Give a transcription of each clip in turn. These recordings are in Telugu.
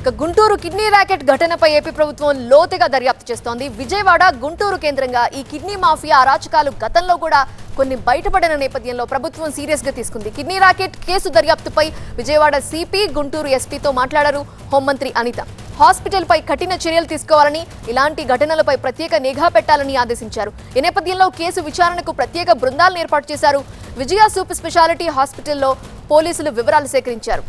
ఇక గుంటూరు కిడ్నీ ర్యాకెట్ ఘటనపై ఏపీ ప్రభుత్వం లోతుగా దర్యాప్తు చేస్తోంది. విజయవాడ గుంటూరు కేంద్రంగా ఈ కిడ్నీ మాఫియా అరాచకాలు గతంలో కూడా కొన్ని బయటపడిన నేపథ్యంలో ప్రభుత్వం సీరియస్గా తీసుకుంది. కిడ్నీ ర్యాకెట్ కేసు దర్యాప్తుపై విజయవాడ సిపి గుంటూరు ఎస్పీతో మాట్లాడారు హోంమంత్రి అనిత. హాస్పిటల్పై కఠిన చర్యలు తీసుకోవాలని ఇలాంటి ఘటనలపై ప్రత్యేక నిఘా పెట్టాలని ఆదేశించారు. ఈ నేపథ్యంలో కేసు విచారణకు ప్రత్యేక బృందాలను ఏర్పాటు చేశారు. విజయ సూపర్ స్పెషాలిటీ హాస్పిటల్లో పోలీసులు వివరాలు సేకరించారు.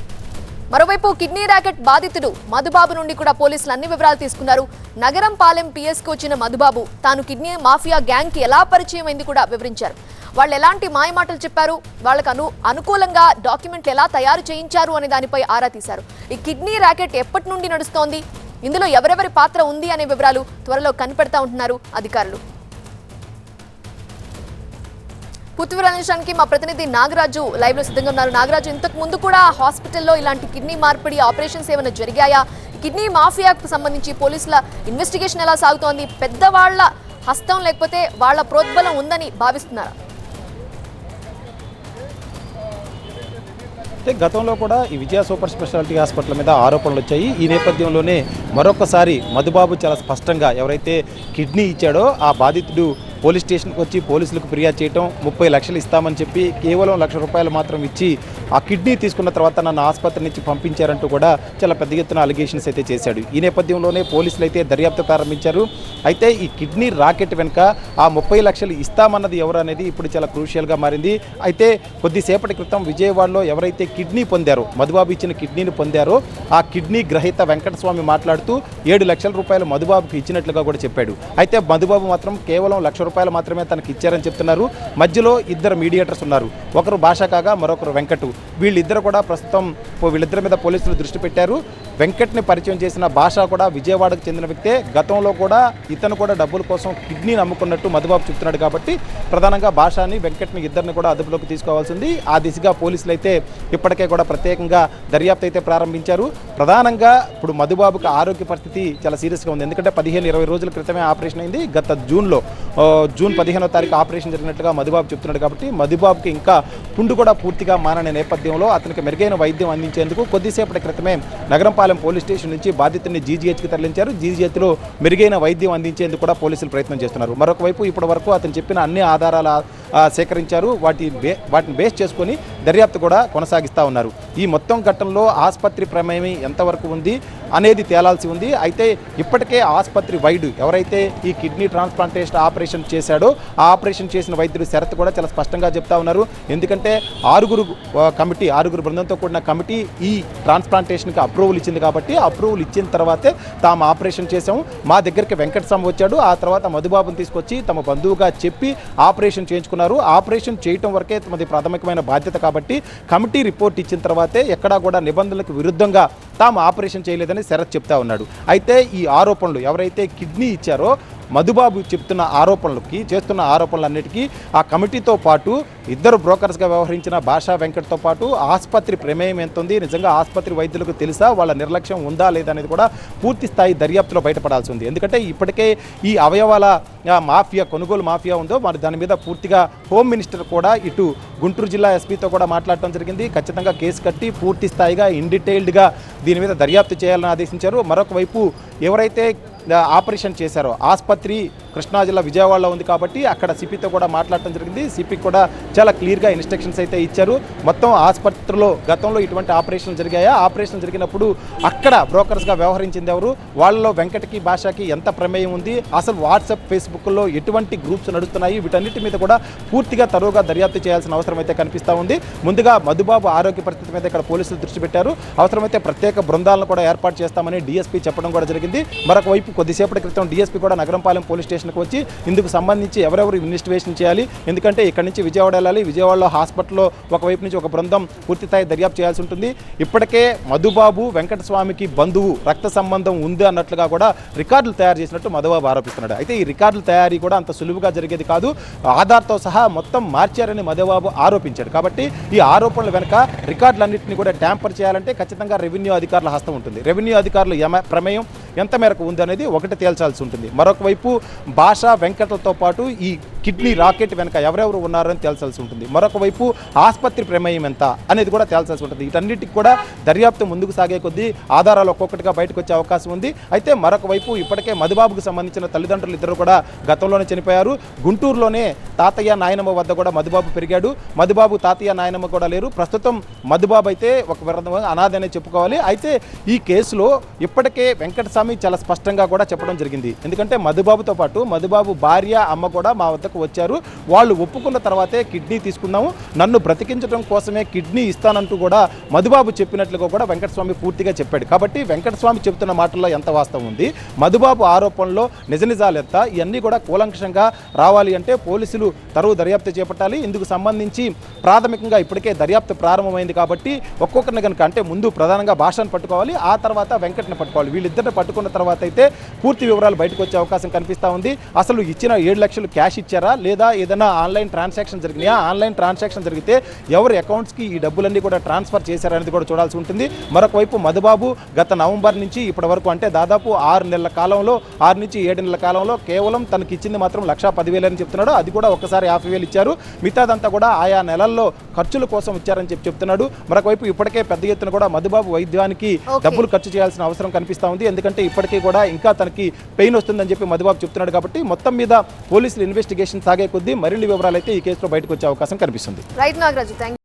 మరోవైపు కిడ్నీ ర్యాకెట్ బాధితుడు మధుబాబు నుండి కూడా పోలీసులు అన్ని వివరాలు తీసుకున్నారు. నగరం పాలెం పిఎస్కి వచ్చిన మధుబాబు తాను కిడ్నీ మాఫియా గ్యాంగ్కి ఎలా పరిచయం అయింది కూడా వివరించారు. వాళ్ళు ఎలాంటి మాయమాటలు చెప్పారు? వాళ్ళకు అను అనుకూలంగా డాక్యుమెంట్లు ఎలా తయారు చేయించారు అనే దానిపై ఆరా తీశారు. ఈ కిడ్నీ ర్యాకెట్ ఎప్పటి నుండి నడుస్తోంది? ఇందులో ఎవరెవరి పాత్ర ఉంది అనే వివరాలు త్వరలో కనిపెడతా ఉంటున్నారు అధికారులు. పూర్తి వివరానికి మా ప్రతినిధి నాగరాజు లైవ్లో సిద్ధంగా ఉన్నారు. నాగరాజు ఇంతకు ముందు కూడా హాస్పిటల్లో ఇలాంటి కిడ్నీ మార్పిడి ఆపరేషన్స్ ఏమైనా జరిగాయా? కిడ్నీ మాఫియాకు సంబంధించి పోలీసుల ఇన్వెస్టిగేషన్ ఎలా సాగుతోంది? పెద్దవాళ్ళ హస్తం లేకపోతే వాళ్ళ ప్రోద్బలం ఉందని భావిస్తున్నారా? అయితే గతంలో కూడా ఈ విజయ సూపర్ స్పెషాలిటీ హాస్పిటల్ మీద ఆరోపణలు వచ్చాయి. ఈ నేపథ్యంలోనే మరొకసారి మధుబాబు చాలా స్పష్టంగా ఎవరైతే కిడ్నీ ఇచ్చాడో ఆ బాధితుడు పోలీస్ స్టేషన్కి వచ్చి పోలీసులకు ఫిర్యాదు చేయటం ముప్పై లక్షలు ఇస్తామని చెప్పి కేవలం లక్ష రూపాయలు మాత్రం ఇచ్చి ఆ కిడ్నీ తీసుకున్న తర్వాత నన్ను ఆసుపత్రి నుంచి పంపించారంటూ కూడా చాలా పెద్ద ఎత్తున అలిగేషన్స్ అయితే చేశాడు. ఈ నేపథ్యంలోనే పోలీసులు అయితే దర్యాప్తు ప్రారంభించారు. అయితే ఈ కిడ్నీ రాకెట్ వెనుక ఆ ముప్పై లక్షలు ఇస్తామన్నది ఎవరు అనేది ఇప్పుడు చాలా క్రూషియల్గా మారింది. అయితే కొద్దిసేపటి క్రితం విజయవాడలో ఎవరైతే కిడ్నీ పొందారో మధుబాబు ఇచ్చిన కిడ్నీని పొందారో ఆ కిడ్నీ గ్రహీత వెంకటస్వామి మాట్లాడుతూ ఏడు లక్షల రూపాయలు మధుబాబుకి ఇచ్చినట్లుగా కూడా చెప్పాడు. అయితే మధుబాబు మాత్రం కేవలం లక్ష రూపాయలు మాత్రమే తనకి ఇచ్చారని చెప్తున్నారు. మధ్యలో ఇద్దరు మీడియేటర్స్ ఉన్నారు. ఒకరు భాష కాగా మరొకరు వెంకటు. వీళ్ళిద్దరు కూడా ప్రస్తుతం వీళ్ళిద్దరి మీద పోలీసులు దృష్టి పెట్టారు. వెంకట్ని పరిచయం చేసిన భాష కూడా విజయవాడకు చెందిన వ్యక్తే. గతంలో కూడా ఇతను కూడా డబ్బుల కోసం కిడ్నీని అమ్ముకున్నట్టు మధుబాబు చెప్తున్నాడు కాబట్టి ప్రధానంగా భాషని వెంకట్ని ఇద్దరిని కూడా అదుపులోకి తీసుకోవాల్సింది. ఆ దిశగా పోలీసులు అయితే ఇప్పటికే కూడా ప్రత్యేకంగా దర్యాప్తు అయితే ప్రారంభించారు. ప్రధానంగా ఇప్పుడు మధుబాబుకి ఆరోగ్య పరిస్థితి చాలా సీరియస్గా ఉంది. ఎందుకంటే పదిహేను ఇరవై రోజుల క్రితమే ఆపరేషన్ అయింది. గత జూన్లో జూన్ పదిహేనో తారీఖు ఆపరేషన్ జరిగినట్టుగా మధుబాబు చెప్తున్నాడు కాబట్టి మధుబాబుకి ఇంకా పుండు కూడా పూర్తిగా మానని నేపథ్యంలో అతనికి మెరుగైన వైద్యం అందించేందుకు కొద్దిసేపటి క్రితమే నగరంపాలెం పోలీస్ స్టేషన్ నుంచి బాధితుడిని జీజీహెచ్కి తరలించారు. జీజీహెచ్లో మెరుగైన వైద్యం అందించేందుకు కూడా పోలీసులు ప్రయత్నం చేస్తున్నారు. మరొక వైపు ఇప్పటి వరకు అతను చెప్పిన అన్ని ఆధారాల సేకరించారు. వాటి బే వాటిని బేస్ చేసుకొని దర్యాప్తు కూడా కొనసాగిస్తూ ఉన్నారు. ఈ మొత్తం ఘట్టంలో ఆసుపత్రి ప్రమేయం ఎంతవరకు ఉంది అనేది తేలాల్సి ఉంది. అయితే ఇప్పటికే ఆసుపత్రి వైద్యు ఎవరైతే ఈ కిడ్నీ ట్రాన్స్ప్లాంటేషన్ ఆపరేషన్ చేశాడో ఆ ఆపరేషన్ చేసిన వైద్యుడు శరత్ కూడా చాలా స్పష్టంగా చెప్తా ఉన్నారు. ఎందుకంటే ఆరుగురు కమిటీ ఆరుగురు బృందంతో కూడిన కమిటీ ఈ ట్రాన్స్ప్లాంటేషన్కి అప్రూవల్ ఇచ్చింది కాబట్టి అప్రూవల్ ఇచ్చిన తర్వాతే తాము ఆపరేషన్ చేసాము మా దగ్గరికి వెంకటస్వామి వచ్చాడు. ఆ తర్వాత మధుబాబుని తీసుకొచ్చి తమ బంధువుగా చెప్పి ఆపరేషన్ చేయించుకున్నారు. ఆపరేషన్ చేయటం వరకే తమది ప్రాథమికమైన బాధ్యత కాబట్టి కమిటీ రిపోర్ట్ ఇచ్చిన తర్వాతే ఎక్కడా కూడా నిబంధనలకు విరుద్ధంగా తాము ఆపరేషన్ చేయలేదని శరత్ చెప్తా ఉన్నాడు. అయితే ఈ ఆరోపణలు ఎవరైతే కిడ్నీ ఇచ్చారో మధుబాబు చెప్తున్న ఆరోపణలకి చేస్తున్న ఆరోపణలన్నిటికీ ఆ కమిటీతో పాటు ఇద్దరు బ్రోకర్స్గా వ్యవహరించిన భాషా వెంకట్తో పాటు ఆసుపత్రి ప్రమేయం ఎంత ఉంది నిజంగా ఆసుపత్రి వైద్యులకు తెలుసా వాళ్ళ నిర్లక్ష్యం ఉందా లేదా అనేది కూడా పూర్తి స్థాయి దర్యాప్తులో బయటపడాల్సి ఉంది. ఎందుకంటే ఇప్పటికే ఈ అవయవాల మాఫియా కొనుగోలు మాఫియా ఉందో మరి దాని మీద పూర్తిగా హోమ్ మినిస్టర్ కూడా ఇటు గుంటూరు జిల్లా ఎస్పీతో కూడా మాట్లాడటం జరిగింది. ఖచ్చితంగా కేసు కట్టి పూర్తి స్థాయిగా ఇన్ డీటెయిల్డ్గా దీని మీద దర్యాప్తు చేయాలని ఆదేశించారు. మరొక వైపు ఎవరైతే ఆపరేషన్ చేశారో. ఆసుపత్రి కృష్ణా జిల్లా విజయవాడలో ఉంది కాబట్టి అక్కడ సిపితో కూడా మాట్లాడటం జరిగింది. సిపికి కూడా చాలా క్లియర్గా ఇన్స్ట్రక్షన్స్ అయితే ఇచ్చారు. మొత్తం ఆసుపత్రిలో గతంలో ఇటువంటి ఆపరేషన్లు జరిగాయా? ఆపరేషన్ జరిగినప్పుడు అక్కడ బ్రోకర్స్గా వ్యవహరించింది ఎవరు? వాళ్ళలో వెంకటకి భాషకి ఎంత ప్రమేయం ఉంది? అసలు వాట్సాప్ ఫేస్బుక్లో ఎటువంటి గ్రూప్స్ నడుస్తున్నాయి? వీటన్నిటి మీద కూడా పూర్తిగా తరువుగా దర్యాప్తు చేయాల్సిన అవసరం అయితే కనిపిస్తూ ఉంది. ముందుగా మధుబాబు ఆరోగ్య పరిస్థితి మీద ఇక్కడ పోలీసులు దృష్టి పెట్టారు. అవసరమైతే ప్రత్యేక బృందాలను కూడా ఏర్పాటు చేస్తామని డీఎస్పీ చెప్పడం కూడా జరిగింది. మరొక వైపు కొద్దిసేపటి క్రితం డీఎస్పీ కూడా నగరంపాలెం పోలీస్ స్టేషన్కి వచ్చి ఇందుకు సంబంధించి ఎవరెవరు ఇన్వెస్టిగేషన్ చేయాలి? ఎందుకంటే ఇక్కడ నుంచి విజయవాడ వెళ్ళాలి. విజయవాడలో హాస్పిటల్లో ఒకవైపు నుంచి ఒక బృందం పూర్తిస్థాయి దర్యాప్తు చేయాల్సి ఉంటుంది. ఇప్పటికే మధుబాబు వెంకటస్వామికి బంధువు రక్త సంబంధం ఉంది అన్నట్లుగా కూడా రికార్డులు తయారు చేసినట్టు మధుబాబు ఆరోపిస్తున్నాడు. అయితే ఈ రికార్డుల తయారీ కూడా అంత సులువుగా జరిగేది కాదు. ఆధార్తో సహా మొత్తం మార్చారని మధుబాబు ఆరోపించాడు. కాబట్టి ఈ ఆరోపణల వెనుక రికార్డులన్నింటినీ కూడా ట్యాంపర్ చేయాలంటే ఖచ్చితంగా రెవెన్యూ అధికారుల హస్తం ఉంటుంది. రెవెన్యూ అధికారులు యమ- ప్రమేయం ఎంత మేరకు ఉంది అనేది ఒకటి తేల్చాల్సి ఉంటుంది. మరొక వైపు భాష వెంకటలతో పాటు ఈ కిడ్నీ రాకెట్ వెనక ఎవరెవరు ఉన్నారని తేల్చాల్సి ఉంటుంది. మరొక వైపు ఆసుపత్రి ప్రమేయం ఎంత అనేది కూడా తేల్చాల్సి ఉంటుంది. వీటన్నిటికి కూడా దర్యాప్తు ముందుకు సాగే కొద్దీ ఆధారాలు ఒక్కొక్కటిగా బయటకు వచ్చే అవకాశం ఉంది. అయితే మరొక వైపు ఇప్పటికే మధుబాబుకు సంబంధించిన తల్లిదండ్రులు ఇద్దరు కూడా గతంలోనే చనిపోయారు. గుంటూరులోనే తాతయ్య నాయనమ్మ వద్ద కూడా మధుబాబు పెరిగాడు. మధుబాబు తాతయ్య నాయనమ్మ కూడా లేరు. ప్రస్తుతం మధుబాబు అయితే ఒక విధంగా అనాథ అనే చెప్పుకోవాలి. అయితే ఈ కేసులో ఇప్పటికే వెంకటస్వామి చాలా స్పష్టంగా కూడా చెప్పడం జరిగింది. ఎందుకంటే మధుబాబుతో పాటు మధుబాబు భార్య అమ్మ కూడా మా వద్దకు వచ్చారు. వాళ్ళు ఒప్పుకున్న తర్వాతే కిడ్నీ తీసుకున్నాము నన్ను బ్రతికించడం కోసమే కిడ్నీ ఇస్తానంటూ కూడా మధుబాబు చెప్పినట్లుగా కూడా వెంకటస్వామి పూర్తిగా చెప్పాడు. కాబట్టి వెంకటస్వామి చెబుతున్న మాటల్లో ఎంత వాస్తవం ఉంది? మధుబాబు ఆరోపణలో నిజ నిజాలు ఎంత ఇవన్నీ కూడా కూలంకషంగా రావాలి అంటే పోలీసులు తరువు దర్యాప్తు చేపట్టాలి. ఇందుకు సంబంధించి ప్రాథమికంగా ఇప్పటికే దర్యాప్తు ప్రారంభమైంది కాబట్టి ఒక్కొక్కరిని కనుక అంటే ముందు ప్రధానంగా భాషను పట్టుకోవాలి. ఆ తర్వాత వెంకటని పట్టుకోవాలి. వీళ్ళిద్దరిని పట్టుకున్న తర్వాత అయితే పూర్తి వివరాలు బయటకు వచ్చే అవకాశం కనిపిస్తూ ఉంది. అసలు ఇచ్చిన ఏడు లక్షలు క్యాష్ ఇచ్చారు? లేదా ఏదైనా ఆన్లైన్ ట్రాన్సాక్షన్ జరిగినాయా? ఆన్లైన్ ట్రాన్సాక్షన్ జరిగితే ఎవరి అకౌంట్స్కి ఈ డబ్బులన్నీ కూడా ట్రాన్స్ఫర్ చేశారనేది కూడా చూడాల్సి ఉంటుంది. మరొక వైపు మధుబాబు గత నవంబర్ నుంచి ఇప్పటి వరకు అంటే దాదాపు ఆరు నెలల కాలంలో ఆరు నుంచి ఏడు నెలల కాలంలో కేవలం తనకి ఇచ్చింది మాత్రం లక్షా పదివేలు అని చెప్తున్నాడు. అది కూడా ఒక్కసారి యాభై వేలు ఇచ్చారు. మిగతాదంతా కూడా ఆయా నెలల్లో ఖర్చుల కోసం ఇచ్చారని చెప్పి చెప్తున్నాడు. మరొక వైపు ఇప్పటికే పెద్ద ఎత్తున కూడా మధుబాబు వైద్యానికి. డబ్బులు ఖర్చు చేయాల్సిన అవసరం కనిపిస్తా ఉంది. ఎందుకంటే ఇప్పటికీ కూడా ఇంకా తనకి పెయిన్ వస్తుందని చెప్పి మధుబాబు చెప్తున్నాడు కాబట్టి మొత్తం మీద పోలీసులు ఇన్వెస్టిగేషన్ సాగే కొద్దీ మరిన్ని వివరాలు అయితే ఈ కేసులో బయటకు వచ్చే అవకాశం కనిపిస్తుంది. Right Nagaraju thank